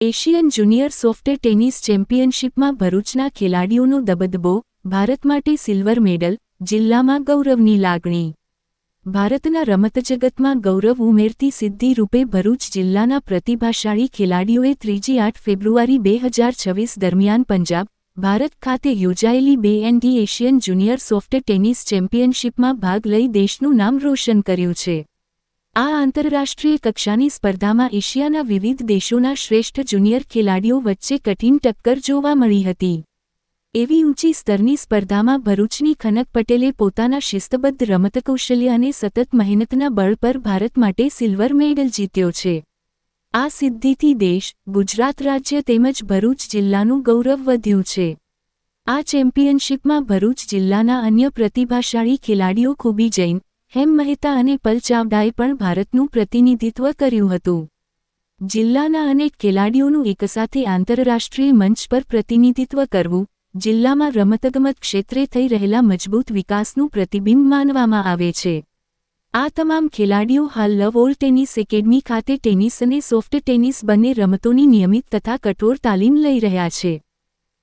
Asian junior સોફ્ટે tennis ચેમ્પિયનશિપમાં ભરૂચના ખેલાડીઓનો દબદબો, ભારત માટે સિલ્વર મેડલ, જિલ્લામાં ગૌરવની લાગણી. ભારતના રમતજગતમાં ગૌરવ ઉમેરતી સિદ્ધિ રૂપે ભરૂચ જિલ્લાના પ્રતિભાશાળી ખેલાડીઓએ ત્રીજી આઠ ફેબ્રુઆરી બે હજાર છવ્વીસ દરમિયાન પંજાબ, ભારત ખાતે યોજાયેલી બે એન્ડી એશિયન જુનિયર સોફ્ટ ટેનિસ ચેમ્પિયનશિપમાં ભાગ લઈ દેશનું નામ રોશન કર્યું છે. આ આંતરરાષ્ટ્રીય કક્ષાની સ્પર્ધામાં એશિયાના વિવિધ દેશોના શ્રેષ્ઠ જુનિયર ખેલાડીઓ વચ્ચે કઠિન ટક્કર જોવા મળી હતી. એવી ઊંચી સ્તરની સ્પર્ધામાં ભરૂચની ખનક પટેલે પોતાના શિસ્તબદ્ધ રમતકૌશલ્ય અને સતત મહેનતના બળ પર ભારત માટે સિલ્વર મેડલ જીત્યો છે. આ સિદ્ધિથી દેશ, ગુજરાત રાજ્ય તેમજ ભરૂચ જિલ્લાનું ગૌરવ વધ્યું છે. આ ચેમ્પિયનશિપમાં ભરૂચ જિલ્લાના અન્ય પ્રતિભાશાળી ખેલાડીઓ ખૂબી જૈન હેમ મહેતા અને પલ ચાવડાએ પણ ભારતનું પ્રતિનિધિત્વ કર્યું હતું. જિલ્લાના અનેક ખેલાડીઓનું એકસાથે આંતરરાષ્ટ્રીય મંચ પર પ્રતિનિધિત્વ કરવું, જિલ્લામાં રમતગમત ક્ષેત્રે થઈ રહેલા મજબૂત વિકાસનું પ્રતિબિંબ માનવામાં આવે છે. આ તમામ ખેલાડીઓ હાલ લવ ઓલ ટેનિસ એકેડમી ખાતે ટેનિસ અને સોફ્ટ ટેનિસ બંને રમતોની નિયમિત તથા કઠોર તાલીમ લઈ રહ્યા છે.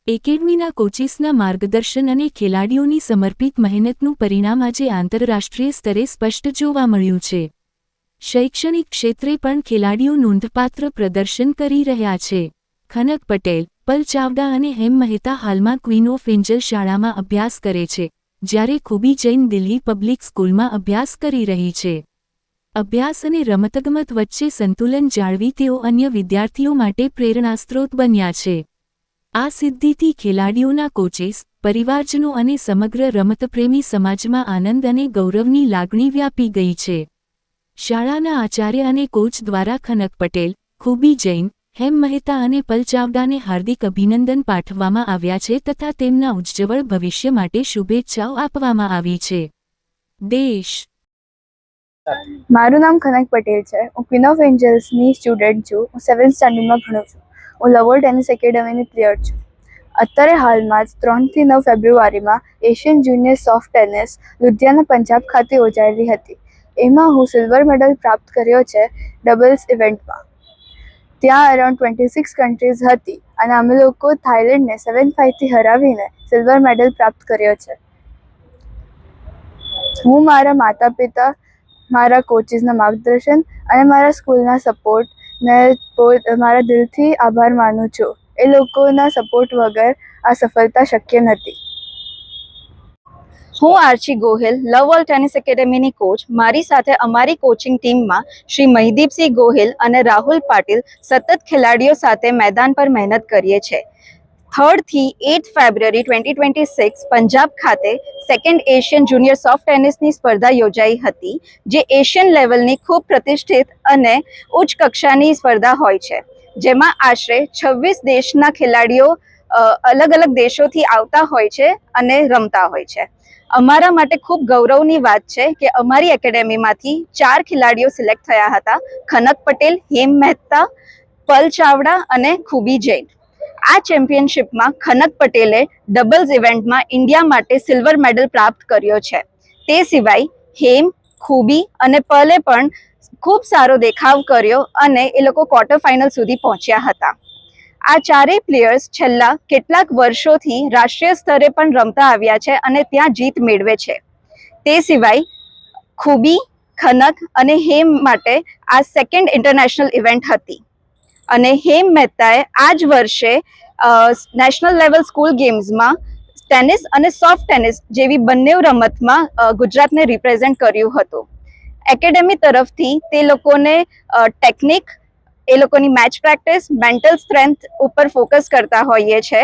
એકેડમીના કોચિસના માર્ગદર્શન અને ખેલાડીઓની સમર્પિત મહેનતનું પરિણામ આજે આંતરરાષ્ટ્રીય સ્તરે સ્પષ્ટ જોવા મળ્યું છે. શૈક્ષણિક ક્ષેત્રે પણ ખેલાડીઓ નોંધપાત્ર પ્રદર્શન કરી રહ્યા છે. ખનક પટેલ, પલ ચાવડા અને હેમ મહેતા હાલમાં ક્વીન ઓફ એન્જલ શાળામાં અભ્યાસ કરે છે, જ્યારે ખૂબી જૈન દિલ્હી પબ્લિક સ્કૂલમાં અભ્યાસ કરી રહી છે. અભ્યાસ અને રમતગમત વચ્ચે સંતુલન જાળવી તેઓ અન્ય વિદ્યાર્થીઓ માટે પ્રેરણાસ્ત્રોત બન્યા છે. આ સિદ્ધિથી ખેલાડીઓના કોચેસ પરિવારજનો અને સમગ્ર રમતપ્રેમી સમાજમાં આનંદ અને ગૌરવની લાગણી વ્યાપી ગઈ છે. શાળાના આચાર્ય અને કોચ દ્વારા ખનક પટેલ, ખૂબી જૈન, હેમ મહેતા અને પલ ચાવડાને હાર્દિક અભિનંદન પાઠવવામાં આવ્યા છે તથા તેમના ઉજ્જવળ ભવિષ્ય માટે શુભેચ્છાઓ આપવામાં આવી છે. દેશ. મારું નામ ખનક પટેલ છે. હું ક્વિન ઓફ એન્જલ્સની સ્ટુડન્ટ છું. હું સેવન્થ સ્ટાન્ડર્ડમાં ભણું છું. હું લવોલ ટેનિસ એકેડમીની પ્લેયર છું. અત્યારે હાલમાં જ ત્રણથી નવ ફેબ્રુઆરીમાં Asian junior soft tennis Ludhiana Punjab ખાતે યોજાયેલી હતી. એમાં હું સિલ્વર મેડલ પ્રાપ્ત કર્યો છે ડબલ્સ ઇવેન્ટમાં. ત્યાં અરાઉન્ડ ટ્વેન્ટી સિક્સ કન્ટ્રીઝ હતી અને અમે લોકો થાઇલેન્ડને સેવન ફાઇવથી હરાવીને સિલ્વર મેડલ પ્રાપ્ત કર્યો છે. હું મારા માતા પિતા મારા કોચિસના માર્ગદર્શન અને મારા સ્કૂલના સપોર્ટને મારા દિલથી આભાર માનું છું. એ લોકોના સપોર્ટ વગર આ સફળતા શક્ય નથી. હું Archi Gohil, love world tennis એકેડેમીની coach મારી સાથે અમારી કોચિંગ ટીમમાં શ્રી મહિદીપસિંહ ગોહિલ અને રાહુલ પાટીલ સતત ખેલાડીઓ સાથે મેદાન પર મહેનત કરીએ છીએ થર્ડથી eight February twenty twenty six Punjab ખાતે સેકન્ડ એશિયન જુનિયર સોફ્ટ ટેનિસની સ્પર્ધા યોજાઈ હતી, જે એશિયન લેવલની ખૂબ પ્રતિષ્ઠિત અને ઉચ્ચ કક્ષાની સ્પર્ધા હોય છે, જેમાં આશરે છવ્વીસ દેશના ખેલાડીઓ અલગ અલગ દેશોથી આવતા હોય છે અને રમતા હોય છે. અમારા માટે ખૂબ ગૌરવની વાત છે કે અમારી એકેડેમીમાંથી ચાર ખેલાડીઓ સિલેક્ટ થયા હતા, ખનક પટેલ, હેમ મહેતા, પલ ચાવડા અને ખૂબી જૈન. આ ચેમ્પિયનશિપમાં ખનક પટેલે ડબલ્સ ઇવેન્ટમાં ઇન્ડિયા માટે સિલ્વર મેડલ પ્રાપ્ત કર્યો છે. તે સિવાય હેમ, ખૂબી અને પલે પણ ખૂબ સારો દેખાવ કર્યો અને એ લોકો ક્વાર્ટર ફાઇનલ સુધી પહોંચ્યા હતા. આ ચારેય પ્લેયર્સ છેલ્લા કેટલાક વર્ષોથી રાષ્ટ્રીય સ્તરે પણ રમતા આવ્યા છે અને ત્યાં જીત મેળવે છે. તે સિવાય ખૂબી ખનક અને હેમ માટે આ સેકન્ડ ઇન્ટરનેશનલ ઇવેન્ટ હતી. અને હેમ મહેતાએ આ જ વર્ષે નેશનલ લેવલ સ્કૂલ ગેમ્સમાં ટેનિસ અને સોફ્ટ ટેનિસ જેવી બંને રમતમાં ગુજરાતને રિપ્રેઝેન્ટ કર્યું હતું. એકેડેમી તરફથી તે લોકોને ટેકનિક, એ લોકોની મેચ પ્રેક્ટિસ, મેન્ટલ સ્ટ્રેન્થ ઉપર ફોકસ કરતા હોઈએ છે.